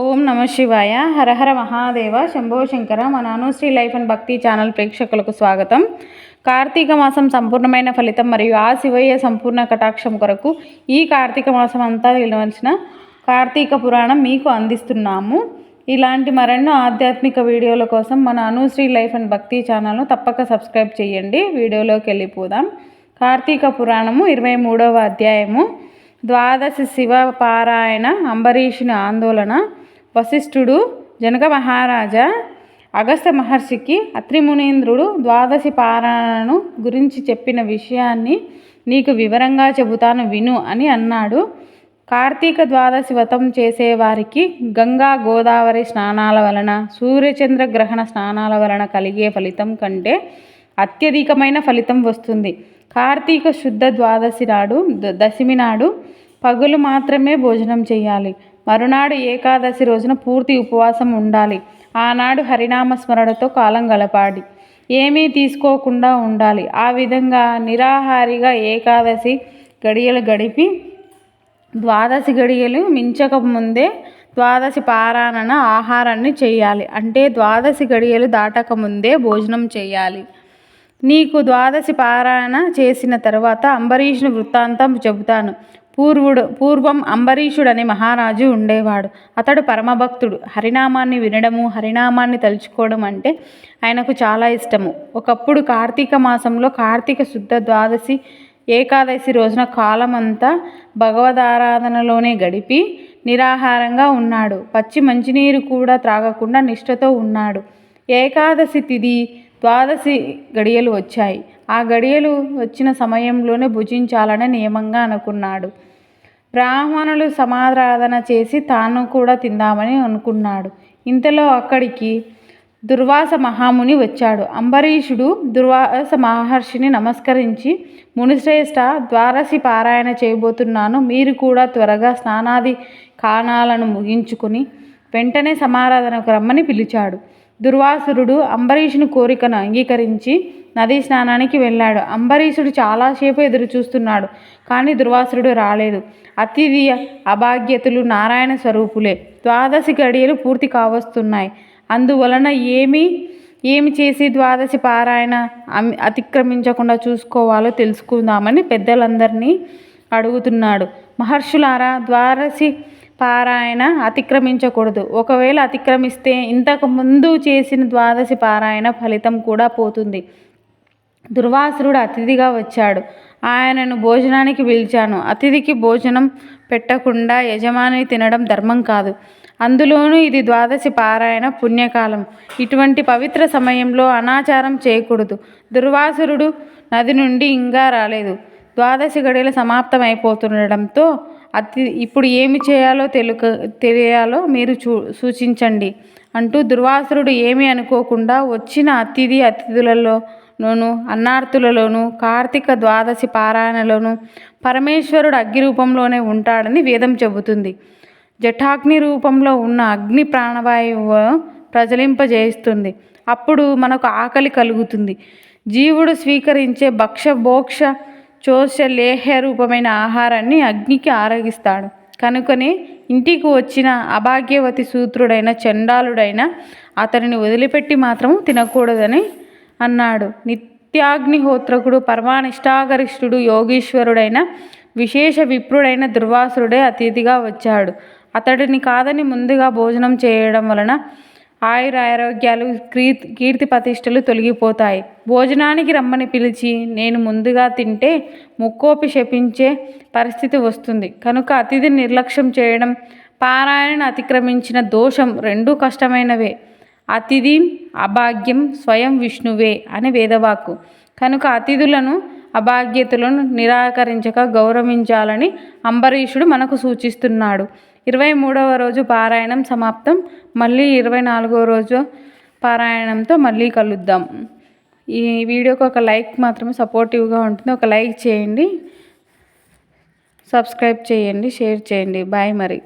ఓం నమ శివాయ. హరహర మహాదేవ. శంభో శంకర. మన Anushree life and Bhakti channel ప్రేక్షకులకు స్వాగతం. కార్తీక మాసం సంపూర్ణమైన ఫలితం మరియు ఆ శివయ్య సంపూర్ణ కటాక్షం కొరకు ఈ కార్తీక మాసం అంతా నిలవలసిన కార్తీక పురాణం మీకు అందిస్తున్నాము. ఇలాంటి మరెన్నో ఆధ్యాత్మిక వీడియోల కోసం మన అనుశ్రీ లైఫ్ అండ్ భక్తి ఛానల్ను తప్పక సబ్స్క్రైబ్ చేయండి. వీడియోలోకి వెళ్ళిపోదాం. కార్తీక పురాణము ఇరవై మూడవ అధ్యాయము. ద్వాదశి శివ పారాయణ అంబరీషుని ఆందోళన. వశిష్ఠుడు జనక మహారాజా అగస్త మహర్షికి అత్రిమునీంద్రుడు ద్వాదశి పారాయణను గురించి చెప్పిన విషయాన్ని నీకు వివరంగా చెబుతాను విను అని అన్నాడు. కార్తీక ద్వాదశి వ్రతం చేసేవారికి గంగా గోదావరి స్నానాల వలన సూర్యచంద్ర గ్రహణ స్నానాల వలన కలిగే ఫలితం కంటే అత్యధికమైన ఫలితం వస్తుంది. కార్తీక శుద్ధ ద్వాదశి నాడు దశమి నాడు పగులు మాత్రమే భోజనం చేయాలి. మరునాడు ఏకాదశి రోజున పూర్తి ఉపవాసం ఉండాలి. ఆనాడు హరినామ స్మరణతో కాలం గలపాడి ఏమీ తీసుకోకుండా ఉండాలి. ఆ విధంగా నిరాహారిగా ఏకాదశి గడియలు గడిపి ద్వాదశి గడియలు మించక ముందే ద్వాదశి పారాయణ ఆహారాన్ని చేయాలి. అంటే ద్వాదశి గడియలు దాటక ముందే భోజనం చేయాలి. నీకు ద్వాదశి పారాయణ చేసిన తర్వాత అంబరీషుని వృత్తాంతం చెబుతాను. పూర్వుడు పూర్వం అంబరీషుడని మహారాజు ఉండేవాడు. అతడు పరమభక్తుడు. హరినామాన్ని వినడము హరినామాన్ని తలుచుకోవడం అంటే ఆయనకు చాలా ఇష్టము. ఒకప్పుడు కార్తీక మాసంలో కార్తీక శుద్ధ ద్వాదశి ఏకాదశి రోజున కాలమంతా భగవదారాధనలోనే గడిపి నిరాహారంగా ఉన్నాడు. పచ్చి మంచినీరు కూడా త్రాగకుండా నిష్ఠతో ఉన్నాడు. ఏకాదశి తిథి ద్వాదశి గడియలు వచ్చాయి. ఆ గడియలు వచ్చిన సమయంలోనే భుజించాలని నియమంగా అనుకున్నాడు. బ్రాహ్మణులు సమారాధన చేసి తాను కూడా తిందామని అనుకున్నాడు. ఇంతలో అక్కడికి దుర్వాస మహాముని వచ్చాడు. అంబరీషుడు దుర్వాస మహర్షిని నమస్కరించి మునిశ్రేష్ఠ ద్వారసి పారాయణ చేయబోతున్నాను. మీరు కూడా త్వరగా స్నానాది కాణాలను ముగించుకుని వెంటనే సమారాధనకు రమ్మని పిలిచాడు. దుర్వాసురుడు అంబరీషుని కోరికను అంగీకరించి నదీ స్నానానికి వెళ్ళాడు. అంబరీషుడు చాలాసేపు ఎదురు చూస్తున్నాడు కానీ దుర్వాసురుడు రాలేదు. అతిథి అభాగ్యతలు నారాయణ స్వరూపులే. ద్వాదశి గడియలు పూర్తి కావస్తున్నాయి. అందువలన ఏమి ఏమి చేసి ద్వాదశి పారాయణ అతిక్రమించకుండా చూసుకోవాలో తెలుసుకుందామని పెద్దలందరినీ అడుగుతున్నాడు. మహర్షులారా ద్వాదశి పారాయణ అతిక్రమించకూడదు. ఒకవేళ అతిక్రమిస్తే ఇంతకు ముందు చేసిన ద్వాదశి పారాయణ ఫలితం కూడా పోతుంది. దుర్వాసురుడు అతిథిగా వచ్చాడు. ఆయనను భోజనానికి పిలిచాను. అతిథికి భోజనం పెట్టకుండా యజమాని తినడం ధర్మం కాదు. అందులోనూ ఇది ద్వాదశి పారాయణ పుణ్యకాలం. ఇటువంటి పవిత్ర సమయంలో అనాచారం చేయకూడదు. దుర్వాసురుడు నది నుండి ఇంకా రాలేదు. ద్వాదశి గడియలు సమాప్తమైపోతుండడంతో అతి ఇప్పుడు ఏమి చేయాలో తెలుక తెలియాలో మీరు చూ సూచించండి. అంటూ దుర్వాసురుడు ఏమి అనుకోకుండా వచ్చిన అతిథి అతిథులలోనూ అన్నార్థులలోనూ కార్తీక ద్వాదశి పారాయణలోనూ పరమేశ్వరుడు అగ్ని రూపంలోనే ఉంటాడని వేదం చెబుతుంది. జఠాగ్ని రూపంలో ఉన్న అగ్ని ప్రాణవాయువు ప్రజలింపజేస్తుంది అప్పుడు మనకు ఆకలి కలుగుతుంది. జీవుడు స్వీకరించే భక్ష భోక్ష చోష లేహ్య రూపమైన ఆహారాన్ని అగ్నికి ఆరగిస్తాడు. కనుకనే ఇంటికి వచ్చిన అభాగ్యవతి సూత్రుడైన చండాలుడైన అతనిని వదిలిపెట్టి మాత్రం తినకూడదని అన్నాడు. నిత్యాగ్నిహోత్రకుడు పరమానిష్టాగరిష్ఠుడు యోగీశ్వరుడైన విశేష విప్రుడైన దుర్వాసుడే అతిథిగా వచ్చాడు. అతడిని కాదని ముందుగా భోజనం చేయడం వలన ఆయురారోగ్యాలు కీర్తి కీర్తి ప్రతిష్టలు తొలగిపోతాయి. భోజనానికి రమ్మని పిలిచి నేను ముందుగా తింటే ముక్కోపి శపించే పరిస్థితి వస్తుంది. కనుక అతిథి నిర్లక్ష్యం చేయడం పారాయణ అతిక్రమించిన దోషం రెండూ కష్టమైనవే. అతిథి అభాగ్యం స్వయం విష్ణువే అని వేదవాక్కు. కనుక అతిథులను అభాగ్యతలను నిరాకరించక గౌరవించాలని అంబరీషుడు మనకు సూచిస్తున్నాడు. ఇరవై మూడవ రోజు పారాయణం సమాప్తం. మళ్ళీ ఇరవై నాలుగవ రోజు పారాయణంతో మళ్ళీ కలుద్దాం. ఈ వీడియోకి ఒక లైక్ మాత్రమే సపోర్టివ్గా ఉంటుంది. ఒక లైక్ చేయండి. సబ్స్క్రైబ్ చేయండి. షేర్ చేయండి. బాయ్ మరి.